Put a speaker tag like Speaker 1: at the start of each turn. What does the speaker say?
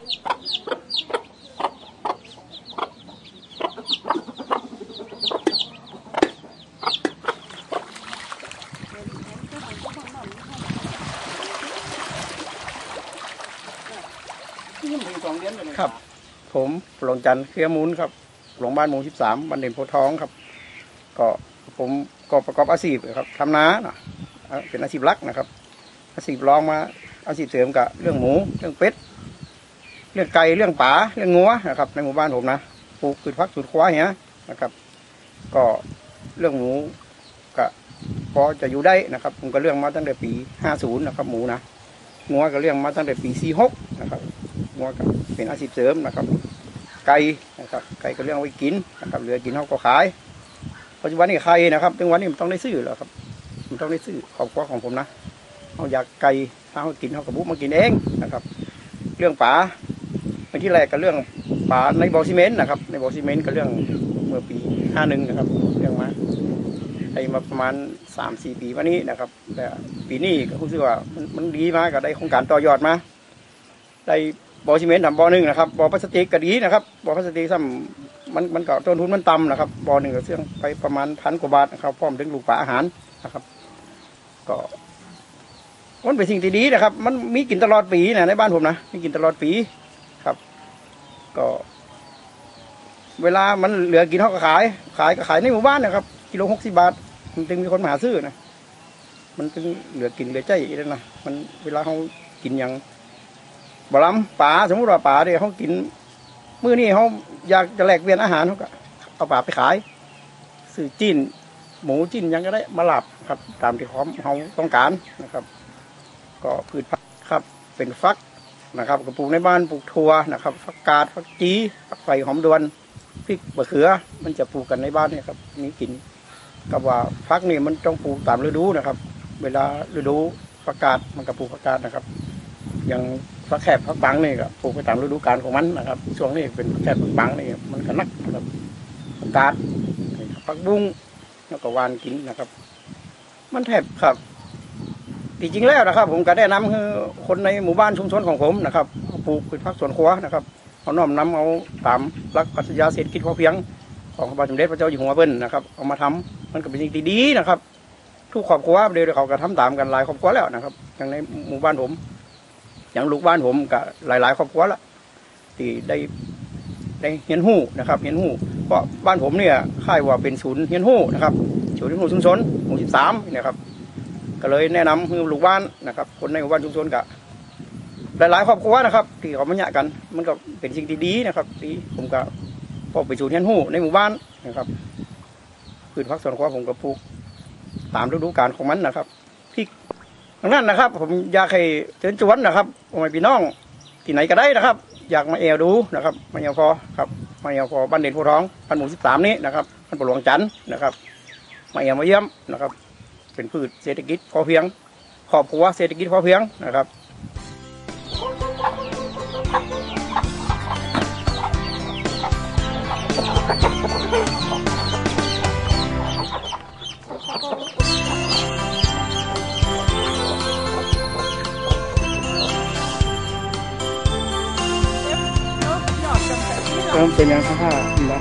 Speaker 1: ครับ ผมหลวงจันทร์เครือมูลครับหลวงบ้านหมู่สิบสามบันเด่นโพธิ์ทองครับ ก็ผมก็ประกอบอาชีพครับทำนาเนาะเป็นอาชีพหลักนะครับ อาชีพรองมาอาชีพเสริมกับเรื่องหมูเรื่องเป็ด เรื่องไก่เรื่องป่าเรื่องงัวนะครับ ในหมู่บ้านผมนะปลูกพืชพักสวนครัวอย่าเงี้ยนะครับ ก็เรื่องหมูก็พอจะอยู่ได้นะครับผมก็เรื่องมาตั้งแต่ปี50นย์นะครับ หมูนะงัวก็เรื่องมาตั้งแต่ปี46นะครับงัวก็เป็นอาชีพเสริมนะครับ ไก่นะครับ ไก่ก็เลี้ยงไว้กินนะครับเหลือกินเขาก็ขายปัจจุบันนี้ไข่นะครับถึงวันนี้มันต้องได้ซื้อแล้วครับมันต้องได้ซื้อครอบครัวของผมนะเขาอยากไก่ถ้าเขากินเขาก็บุกมากินเองนะครับ เรื่องป่า เมื่อที่แรกก็เรื่องป่าในบ่อซีเมนต์นะครับ ในบ่อซีเมนต์ก็เรื่องเมื่อปีห้าหนึ่งนะครับ เรื่องมาไอ้มาประมาณสามสี่ปีมานี้นะครับ แต่ปีนี้ก็รู้สึกว่ามันมันดีมากก็ได้โครงการต่อยอดมาได้บ่อซีเมนต์ทำบ่อหนึ่งนะครับบ่อพลาสติกก็ดีนะครับบ่อพลาสติกซ้ำมันมันก็ต้นทุนมันต่ำนะครับบ่อหนึ่งก็เสื่องไปประมาณพันกว่าบาทนะครับพร้อมถึงลูกปลาอาหารนะครับ ก็มันเป็นสิ่งที่ดีนะครับ มันมีกินตลอดปีนะในบ้านผมนะมีกินตลอดปี ก็ เวลามันเหลือกินเขาก็ขาย ขายก็ขายในหมู่บ้านนะครับ กิโลหกสิบาท มันจึงมีคนมาหาซื้อนะมันจึงเหลือกินเหลือใจอีกแล้วนะมันเวลาเขากินอย่างบลำป่าสมมติว่าป่าเนี่ยเขากินมื้อนี้เขาอยากจะแลกเปลี่ยนอาหารเขาก็เอาป่าไปขายซื้อจิ้นหมูจิ้นยังก็ได้มาหลับครับ ตามที่เขาเขาต้องการนะครับ ก็พืชผักครับเป็นฟัก นะครับก็ปลูกในบ้านปลูกถั่วนะครับฟักกาดฟักจีฟักไฟหอมดวนพริกมะเขือ มันจะปลูกกันในบ้านเนี่ยครับมีกินกับว่าฟักนี่มันต้องปลูกตามฤดูนะครับ เวลาฤดูฟักกาดมันก็ปลูกฟักกาดนะครับ อย่างฟักแคบฟักบังนี่ก็ปลูกไปตามฤดูกาลของมันนะครับช่วงนี้เป็นฟักแคบฟักบังนี่มันก็นักนะครับฟักกาดฟักบุ้งแล้วก็วานกินนะครับ มันแทบครับ ที่จริงแล้วนะครับ ผมก็ได้นำคือคนในหมู่บ้านชุมชนของผมนะครับปลูกพืชผักสวนครัวนะครับเอาน้อมนำเอาตามหลักปรัชญาเศรษฐกิจพอเพียง ของพระบาทสมเด็จพระเจ้าอยู่หัวเบิ้นนะครับเอามาทำมันก็เป็นสิ่งที่ดีนะครับ ทุกครอบครัวเดียวเขาก็ทำตามกันหลายครอบครัวแล้วนะครับ อย่างในหมู่บ้านผม อย่างลูกบ้านผมกับหลาย ๆ ครอบครัวละที่ได้ได้เฮียนหู้นะครับเฮียนหู้เพราะบ้านผมเนี่ยค่ายว่าเป็นศูนย์เฮียนหู้นะครับศูนย์เฮียนหู้ชุมชนหมู่สิบสามนะครับ ก็เลยแนะนำให้ลูกบ้านนะครับ คนในหมู่บ้านชุมชนกับหลายๆครอบครัวนะครับที่เขามาเนี่ยกัน มันก็เป็นสิ่งที่ดีนะครับดีผมก็พอไปศูนย์เฮียนหู้ในหมู่บ้านนะครับพืชพักสวนครัวผมก็ปลูกตามฤดูกาลของมันนะครับดังนั้นนะครับ ผมอยากให้เชิญชวนนะครับม่พี่น้องที่ไหนก็ได้นะครับ อยากมาแอวดูนะครับมาแอวพอครับมาแอวพอบ้านเด่นโพธิ์ทองพันหมู่สิบสามนี้นะครับพันปหลวงจันทร์นะครับ มาแอวมาเยี่ยมนะครับ เป็นพืชเศรษฐกิจพอเพียงครอบครัวเศรษฐกิจพอเพียงนะครับเริ่มเป็นยังข้าดีแล้